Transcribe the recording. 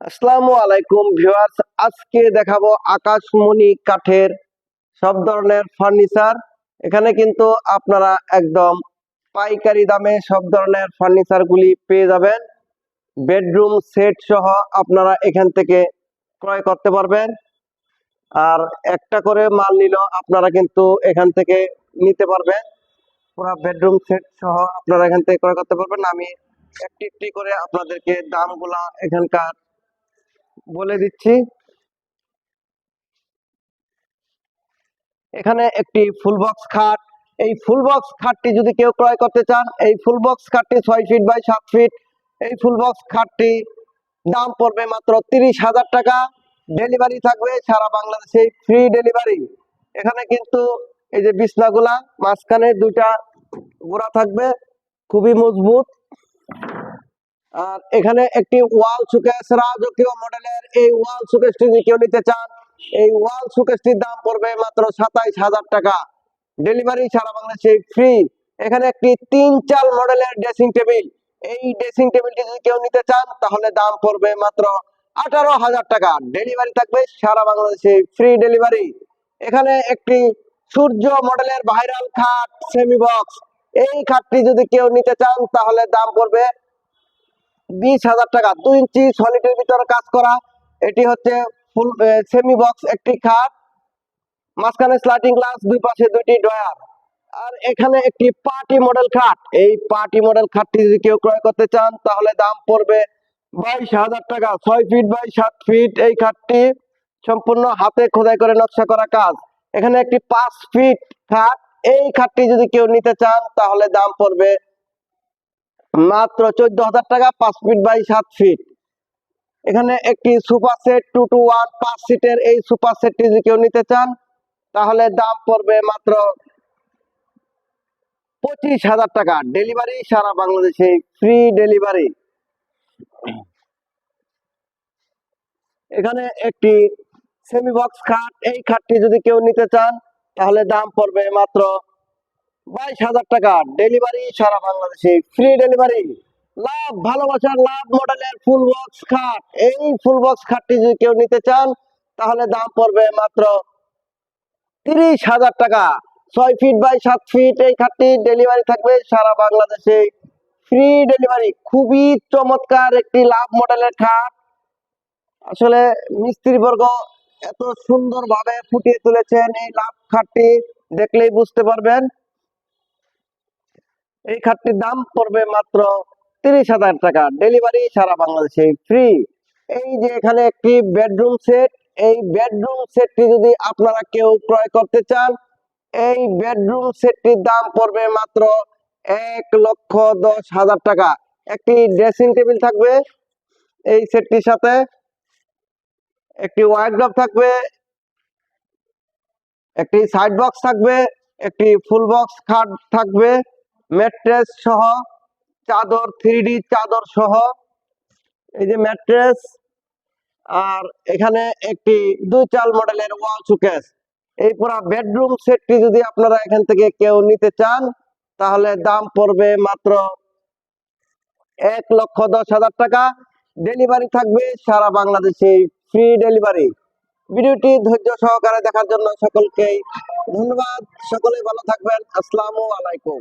আসসালামু আলাইকুম ভিউয়ার্স, আজকে দেখাবো আকাশমণি কাঠের সব ধরনের ফার্নিচার এখানে কিন্তু আপনারা একদম পাইকারি দামে সব ধরনের ফার্নিচার গুলি পেয়ে যাবেন। বেডরুম সেট সহ আপনারা এখান থেকে ক্রয় করতে পারবেন। আর একটা করে মাল নিলেও আপনারা কিন্তু এখান থেকে নিতে পারবেন। পুরো বেডরুম সেট সহ আপনারা এখান থেকে ক্রয় করতে পারবেন। আমি একটি একটি করে আপনাদেরকে দামগুলা এখানকার বলে দিচ্ছি। এখানে একটি ফুল বক্স খাট। এই ফুল বক্স খাটটি যদি কেউ ক্রয় করতে চান, এই ফুল বক্স খাটটি ছয় ফিট বাই সাত ফিট এই ফুল বক্স খাটটি দাম পড়বে মাত্র তিরিশ হাজার টাকা। ডেলিভারি থাকবে সারা বাংলাদেশে ফ্রি ডেলিভারি এখানে কিন্তু এই যে বিছনাগুলা, মাঝখানে দুইটা গোড়া থাকবে। খুবই মজবুত। আর এখানে একটি ওয়াল সুকেস রাজকীয় মডেলের এই ওয়াল সুকেসটি যদি কেউ নিতে চান, এই ওয়াল সুকেসটির দাম পড়বে মাত্র সাতাইশ হাজার টাকা। ডেলিভারি সারা বাংলাদেশে ফ্রি। এখানে একটি তিন চাল মডেলের ড্রেসিং টেবিল। এই ড্রেসিং টেবিলটি যদি কেউ নিতে চান, তাহলে দাম পড়বে মাত্র আঠারো হাজার টাকা। ডেলিভারি থাকবে সারা বাংলাদেশে ফ্রি ডেলিভারি। এখানে একটি সূর্য মডেলের ভাইরাল খাট, সেমি বক্স। এই খাটটি যদি কেউ নিতে চান, তাহলে দাম পড়বে বিশ হাজার টাকা, দুই ইঞ্চি সলিডের ভিতরে কাজ করা। এটি হচ্ছে ফুল সেমি বক্স একটি খাট, মাঝখানে স্লাইডিং গ্লাস দুই পাশে দুইটি ড্রয়ার আর এখানে একটি পার্টি মডেল খাট। এই পার্টি মডেল খাটটি যদি কেউ ক্রয় করতে চান, তাহলে দাম পড়বে বাইশ হাজার টাকা। ছয় ফিট বাই সাত ফিট এই খাটটি সম্পূর্ণ হাতে খোদাই করে নকশা করা কাজ। এখানে একটি পাঁচ ফিট খাট। এই খাটটি যদি কেউ নিতে চান, তাহলে দাম পড়বে মাত্র চোদ্দ হাজার টাকা, পাঁচ ফিট বাই সাত ফিট এখানে একটি super set two two one পাঁচ সিটের এই সুপার সেটটি যদি কেউ নিতে চান, তাহলে দাম পড়বে মাত্র পঁচিশ হাজার টাকা। ডেলিভারি সারা বাংলাদেশে ফ্রি ডেলিভারি এখানে একটি সেমি বক্স খাট এই খাটটি যদি কেউ নিতে চান, তাহলে দাম পড়বে মাত্র বাইশ হাজার টাকা ডেলিভারি সারা বাংলাদেশে ফ্রি ডেলিভারি লাভ, ভালোবাসার লাভ মডেলের ফুল বক্স খাট এই ফুল বক্স খাটটি যদি কেউ নিতে চান, তাহলে দাম পড়বে মাত্র তিরিশ হাজার টাকা। ছয় ফিট বাই সাত ফিট এই খাটটি ডেলিভারি থাকবে সারা বাংলাদেশে ফ্রি ডেলিভারি খুবই চমৎকার একটি লাভ মডেলের খাট আসলে মিস্ত্রি বর্গ এত সুন্দর ভাবে ফুটিয়ে তুলেছেন এই লাভ খাটটি দেখলেই বুঝতে পারবেন। এই খাটটির দাম পড়বে মাত্র তিরিশ হাজার টাকা। ডেলিভারি সারা বাংলাদেশে ফ্রি এই যে এখানে একটি বেডরুম সেট এই বেডরুম সেটটি যদি আপনারা কেউ ক্রয় করতে চান, এই বেডরুম সেটটির দাম পড়বে মাত্র এক লক্ষ দশ হাজার টাকা। একটি ড্রেসিং টেবিল থাকবে এই সেটটির সাথে। একটি ওয়াইড্রপ থাকবে, একটি সাইড বক্স থাকবে, একটি ফুল বক্স খাট থাকবে। ম্যাট্রেস সহ, চাদর থ্রি চাদর সহ, এই যে ম্যাট্রেস, আর এখানে একটি দুই চাল মডেলের ওয়াল সুকেস এই পুরো বেডরুম সেটটি যদি আপনারা এখান থেকে কেউ নিতে চান, তাহলে দাম পড়বে মাত্র এক লক্ষ দশ হাজার টাকা। ডেলিভারি থাকবে সারা বাংলাদেশে ফ্রি ডেলিভারি ভিডিওটি ধৈর্য সহকারে দেখার জন্য সকলকেই ধন্যবাদ। সকলে ভালো থাকবেন। আসসালামু আলাইকুম।